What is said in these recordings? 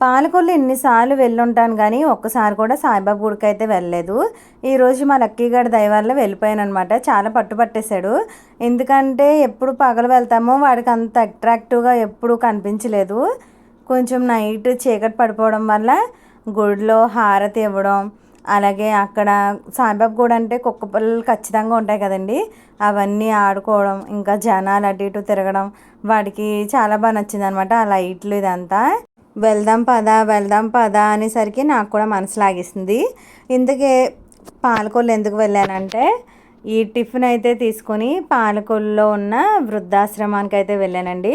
పాలకొల్లు ఎన్నిసార్లు వెళ్ళుంటాను కానీ ఒక్కసారి కూడా సాయిబాబా గుడికి అయితే వెళ్ళలేదు ఈరోజు మా లక్కీగాడి దయ వల్ల వెళ్ళిపోయాను అనమాట చాలా పట్టుపట్టేశాడు ఎందుకంటే ఎప్పుడు పగలు వెళ్తామో వాడికి అంత అట్రాక్టివ్గా ఎప్పుడు కనిపించలేదు. కొంచెం నైట్ చీకటి పడిపోవడం వల్ల గుడిలో హారతి ఇవ్వడం అలాగే అక్కడ సాయిబాబా గుడి అంటే కుక్క పిల్లలు ఖచ్చితంగా ఉంటాయి కదండి. అవన్నీ ఆడుకోవడం ఇంకా జనాలు అటు ఇటు తిరగడం వాడికి చాలా బాగా నచ్చింది అనమాట ఆ లైట్లు ఇదంతా. వెళ్దాం పదా వెళ్దాం పదా అనేసరికి నాకు కూడా మనసు లాగేసింది ఇందుకే పాలకొల్లు ఎందుకు వెళ్ళానంటే ఈ టిఫిన్ అయితే తీసుకొని పాలకొల్లులో ఉన్న వృద్ధాశ్రమానికి అయితే వెళ్ళానండి.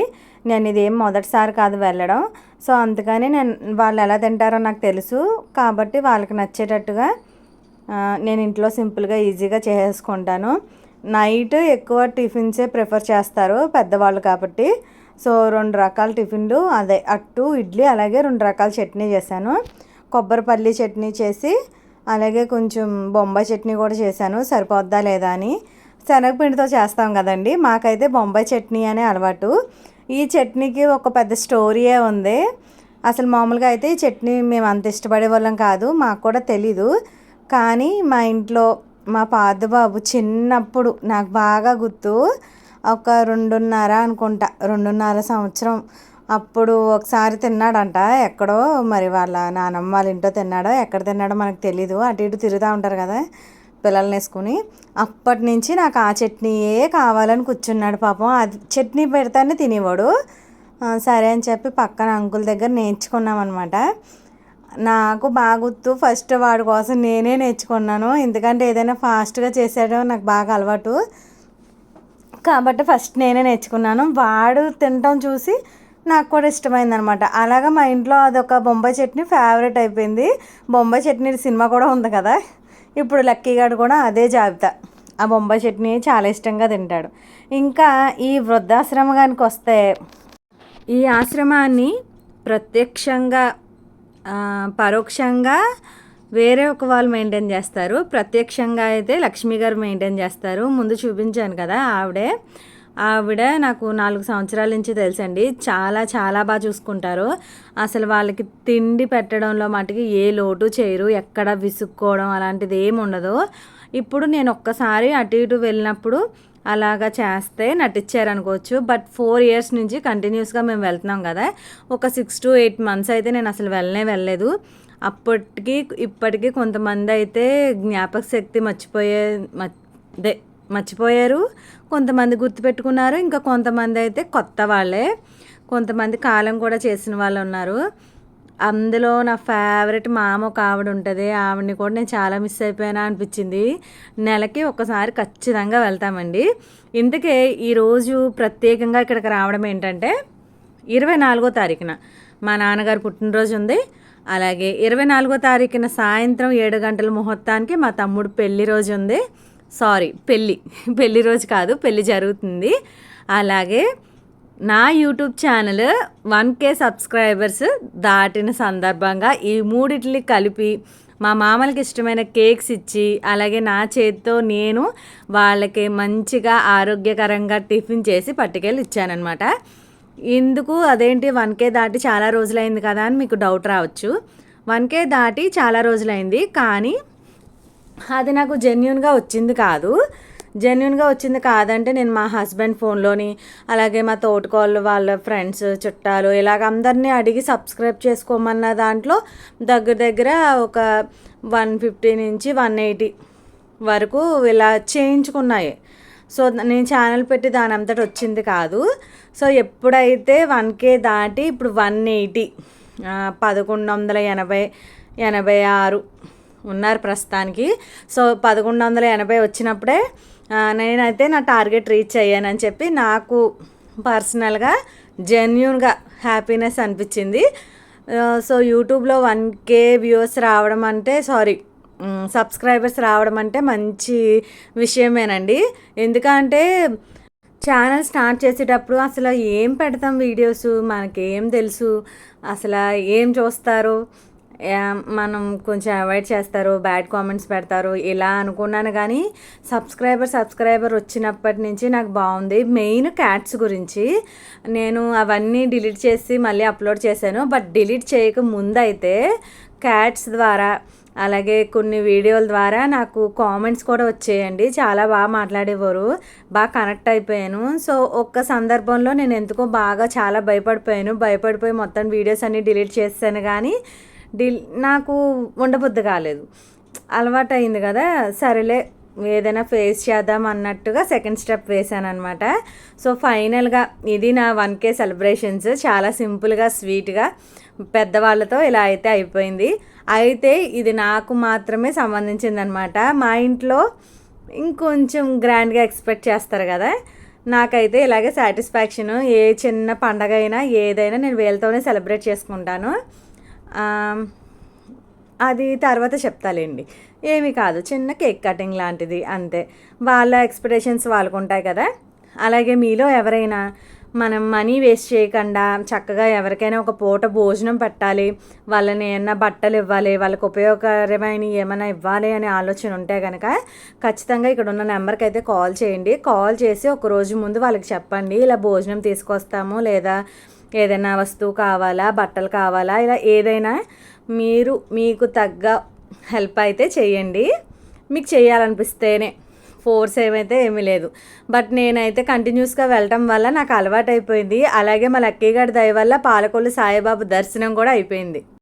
నేను ఇదేం మొదటిసారి కాదు వెళ్ళడం. సో అందుకని నేను వాళ్ళు ఎలా తింటారో నాకు తెలుసు. కాబట్టి వాళ్ళకి నచ్చేటట్టుగా నేను ఇంట్లో సింపుల్గా ఈజీగా చేసేసుకుంటాను నైట్ ఎక్కువ టిఫిన్సే ప్రిఫర్ చేస్తారు పెద్దవాళ్ళు కాబట్టి. సో రెండు రకాల టిఫిన్లు అదే అట్టు ఇడ్లీ అలాగే రెండు రకాల చట్నీ చేశాను. కొబ్బరిపల్లి చట్నీ చేసి అలాగే కొంచెం బొంబాయి చట్నీ కూడా చేశాను. సరిపోద్దా లేదా అని. శనగపిండితో చేస్తాం కదండి. మాకైతే బొంబాయి చట్నీ అనే అలవాటు. ఈ చట్నీకి ఒక పెద్ద స్టోరీయే ఉంది. అసలు మామూలుగా అయితే ఈ చట్నీ మేము అంత ఇష్టపడే వాళ్ళం కాదు. మాకు కూడా తెలీదు. కానీ మా ఇంట్లో మా పాదబాబు చిన్నప్పుడు నాకు బాగా గుర్తు. ఒక రెండున్నర అనుకుంటా రెండున్నర సంవత్సరం. అప్పుడు ఒకసారి తిన్నాడంట ఎక్కడో మరి వాళ్ళ నానమ్మ వాళ్ళ ఇంట్లో తిన్నాడో ఎక్కడ తిన్నాడో మనకు తెలీదు. అటు ఇటు తిరుగుతూ ఉంటారు కదా పిల్లల్ని వేసుకుని. అప్పటి నుంచి నాకు ఆ చట్నీయే కావాలని కూర్చున్నాడు పాపం. అది చట్నీ పెడతానే తినేవాడు. సరే అని చెప్పి పక్కన అంకుల్ దగ్గర నేర్చుకున్నామన్నమాట. నాకు బాగా గుర్తు ఫస్ట్ వాడి కోసం నేనే నేర్చుకున్నాను. ఎందుకంటే ఏదైనా ఫాస్ట్గా చేసేయడం నాకు బాగా అలవాటు. కాబట్టి ఫస్ట్ నేనే నేర్చుకున్నాను. వాడు తినటం చూసి నాకు కూడా ఇష్టమైంది అనమాట అలాగా మా ఇంట్లో అదొక బొంబాయి చట్నీ ఫేవరెట్ అయిపోయింది. బొంబాయి చట్నీ సినిమా కూడా ఉంది కదా. ఇప్పుడు లక్కీగాడు కూడా అదే జాబితా. ఆ బొంబాయి చట్నీ చాలా ఇష్టంగా తింటాడు. ఇంకా ఈ వృద్ధాశ్రమానికి వస్తే ఈ ఆశ్రమాన్ని ప్రత్యక్షంగా పరోక్షంగా వేరే ఒక వాళ్ళు మెయింటైన్ చేస్తారు. ప్రత్యక్షంగా అయితే లక్ష్మి గారు మెయింటైన్ చేస్తారు. ముందు చూపించాను కదా ఆవిడే. ఆవిడ నాకు నాలుగు సంవత్సరాల నుంచి తెలుసండి. చాలా చాలా బాగా చూసుకుంటారు. అసలు వాళ్ళకి తిండి పెట్టడంలో మటుకి ఏ లోటు చేయరు. ఎక్కడ విసుక్కోవడం అలాంటిది ఏమి ఉండదు. ఇప్పుడు నేను ఒక్కసారి అటు ఇటు వెళ్ళినప్పుడు అలాగా చేస్తే నటించారనుకోవచ్చు బట్ ఫోర్ ఇయర్స్ నుంచి కంటిన్యూస్గా మేము వెళ్తున్నాం కదా. ఒక సిక్స్ టు ఎయిట్ మంత్స్ అయితే నేను అసలు వెళ్ళనే వెళ్ళలేదు. అప్పటికి ఇప్పటికీ కొంతమంది అయితే జ్ఞాపక శక్తి మర్చిపోయే అదే మర్చిపోయారు. కొంతమంది గుర్తుపెట్టుకున్నారు ఇంకా కొంతమంది అయితే కొత్త వాళ్ళే. కొంతమంది కాలం కూడా చేసిన వాళ్ళు ఉన్నారు. అందులో నా ఫేవరెట్ మామ ఒక ఆవిడ ఉంటుంది. ఆవిడని కూడా నేను చాలా మిస్ అయిపోయానా అనిపించింది. నెలకి ఒకసారి ఖచ్చితంగా వెళ్తామండి. ఇందుకే ఈరోజు ప్రత్యేకంగా ఇక్కడికి రావడం ఏంటంటే ఇరవై నాలుగో తారీఖున. మా నాన్నగారు పుట్టినరోజు ఉంది అలాగే ఇరవై నాలుగో తారీఖున సాయంత్రం ఏడు గంటల ముహూర్తానికి మా తమ్ముడు పెళ్ళి రోజు ఉంది సారీ పెళ్ళి పెళ్ళి రోజు కాదు పెళ్ళి జరుగుతుంది. అలాగే నా YouTube channel one K subscribers దాటిన సందర్భంగా ఈ మూడిటిని కలిపి మా మామలకి ఇష్టమైన కేక్స్ ఇచ్చి అలాగే నా చేతితో నేను వాళ్ళకి మంచిగా ఆరోగ్యకరంగా టిఫిన్ చేసి పట్టుకెళ్ళి ఇచ్చానమాట ఎందుకు అదేంటి వన్ కే దాటి చాలా రోజులైంది కదా అని మీకు డౌట్ రావచ్చు. వన్ కే దాటి చాలా రోజులైంది కానీ అది నాకు జెన్యున్గా వచ్చింది కాదు. జెన్యున్గా వచ్చింది కాదంటే నేను మా హస్బెండ్ ఫోన్లోని అలాగే మా తోటకోళ్ళు వాళ్ళ ఫ్రెండ్స్ చుట్టాలు ఇలాగ అందరినీ అడిగి సబ్స్క్రైబ్ చేసుకోమన్న దాంట్లో దగ్గర దగ్గర ఒక వన్ ఫిఫ్టీ నుంచి వన్ ఎయిటీ వరకు ఇలా చేయించుకున్నాయి. సో నేను ఛానల్ పెట్టి దాని అంతటి వచ్చింది కాదు. సో ఎప్పుడైతే వన్ కే దాటి ఇప్పుడు వన్ ఎయిటీ పదకొండు వందల ఎనభై ఎనభై ఆరు ఉన్నారు ప్రస్తుతానికి. సో పదకొండు వందల ఎనభై వచ్చినప్పుడే నేనైతే నా టార్గెట్ రీచ్ అయ్యానని చెప్పి నాకు పర్సనల్గా జెన్యున్గా హ్యాపీనెస్ అనిపించింది. సో యూట్యూబ్లో వన్ కే వ్యూవర్స్ రావడం అంటే సారీ సబ్స్క్రైబర్స్ రావడం అంటే మంచి విషయమేనండి. ఎందుకంటే ఛానల్ స్టార్ట్ చేసేటప్పుడు అసలు ఏం పెడతాం వీడియోస్ మనకేం తెలుసు? అసలు ఏం చూస్తారు? యా- మనం కొంచెం అవాయిడ్ చేస్తారు బ్యాడ్ కామెంట్స్ పెడతారు ఇలా అనుకున్నాను కానీ సబ్స్క్రైబర్ సబ్స్క్రైబర్ వచ్చినప్పటి నుంచి నాకు బాగుంది. మెయిన్ క్యాట్స్ గురించి నేను అవన్నీ డిలీట్ చేసి మళ్ళీ అప్లోడ్ చేశాను. బట్ డిలీట్ చేయక ముందైతే క్యాట్స్ ద్వారా అలాగే కొన్ని వీడియోల ద్వారా నాకు కామెంట్స్ కూడా వచ్చేయండి. చాలా బాగా మాట్లాడేవారు. బాగా కనెక్ట్ అయిపోయాను. సో ఒక్క సందర్భంలో నేను ఎందుకో బాగా చాలా భయపడిపోయాను. భయపడిపోయి మొత్తం వీడియోస్ అన్నీ డిలీట్ చేశాను కానీ డి నాకు ఉండబుద్ధి కాలేదు. అలవాటు అయింది కదా. సరేలే ఏదైనా ఫేస్ చేద్దాం అన్నట్టుగా సెకండ్ స్టెప్ వేసాను అనమాట సో ఫైనల్గా ఇది నా వన్ కే సెలబ్రేషన్స్ చాలా సింపుల్గా స్వీట్గా పెద్దవాళ్ళతో ఇలా అయితే అయిపోయింది. అయితే ఇది నాకు మాత్రమే సంబంధించిందనమాట మా ఇంట్లో ఇంకొంచెం గ్రాండ్గా ఎక్స్పెక్ట్ చేస్తారు కదా. నాకైతే ఇలాగే సాటిస్ఫాక్షన్ ఏ చిన్న పండగ అయినా ఏదైనా నేను వీళ్ళతోనే సెలబ్రేట్ చేసుకుంటాను. అది తర్వాత చెప్తాలేండి. ఏమీ కాదు చిన్న కేక్ కటింగ్ లాంటిది అంతే. వాళ్ళ ఎక్స్పెక్టేషన్స్ వాళ్ళకు ఉంటాయి కదా. అలాగే మీలో ఎవరైనా మనం మనీ వేస్ట్ చేయకుండా చక్కగా ఎవరికైనా ఒక పూట భోజనం పెట్టాలి వాళ్ళని ఏమన్నా బట్టలు ఇవ్వాలి వాళ్ళకి ఉపయోగకరమైన ఏమైనా ఇవ్వాలి అనే ఆలోచన ఉంటే కనుక ఖచ్చితంగా ఇక్కడ ఉన్న నెంబర్కి అయితే కాల్ చేయండి. కాల్ చేసి ఒక రోజు ముందు వాళ్ళకి చెప్పండి ఇలా భోజనం తీసుకొస్తాము లేదా ఏదైనా వస్తువు కావాలా బట్టలు కావాలా ఇలా ఏదైనా మీరు మీకు తగ్గ హెల్ప్ అయితే చేయండి. మీకు చేయాలనిపిస్తేనే ఫోర్స్ ఏమైతే ఏమీ లేదు. బట్ నేనైతే కంటిన్యూస్గా వెళ్ళటం వల్ల నాకు అలవాటు అయిపోయింది అలాగే మా లక్కీ గారి దయ వల్ల పాలకొల్లు సాయిబాబు దర్శనం కూడా అయిపోయింది.